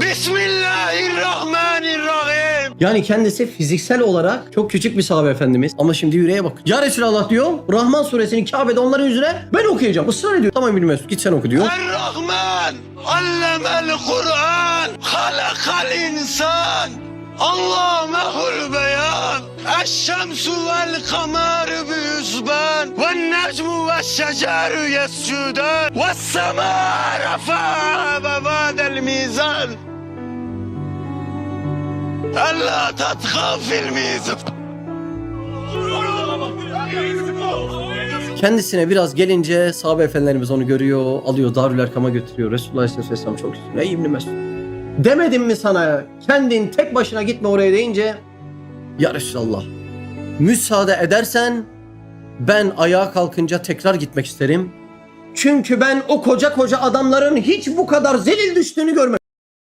Bismillahirrahmanirrahim. Yani kendisi fiziksel olarak çok küçük bir sahabe efendimiz. Ama şimdi yüreğe bak. Ya Resulallah diyor. Rahman suresini Kabe'de onların yüzüne ben okuyacağım. Israr ediyor. Tamam İbn Mesud git sen oku diyor. Er-Rahman allemel Kur'an halakal insan Allamehul beyan Eşşemsu vel kameru büyüzben Ve necmu ve şeceru yescudan Ve rafa Ella tatga fil mizan Kendisine biraz gelince sahabe efendilerimiz onu görüyor. Alıyor Darül Erkam'a götürüyor. Resulullah Aleyhisselam çok üstüne. Ey İbn Mesud. Demedim mi sana kendin tek başına gitme oraya deyince Ya Resulallah müsaade edersen ben ayağa kalkınca tekrar gitmek isterim. Çünkü ben o koca koca adamların hiç bu kadar zelil düştüğünü görmedim.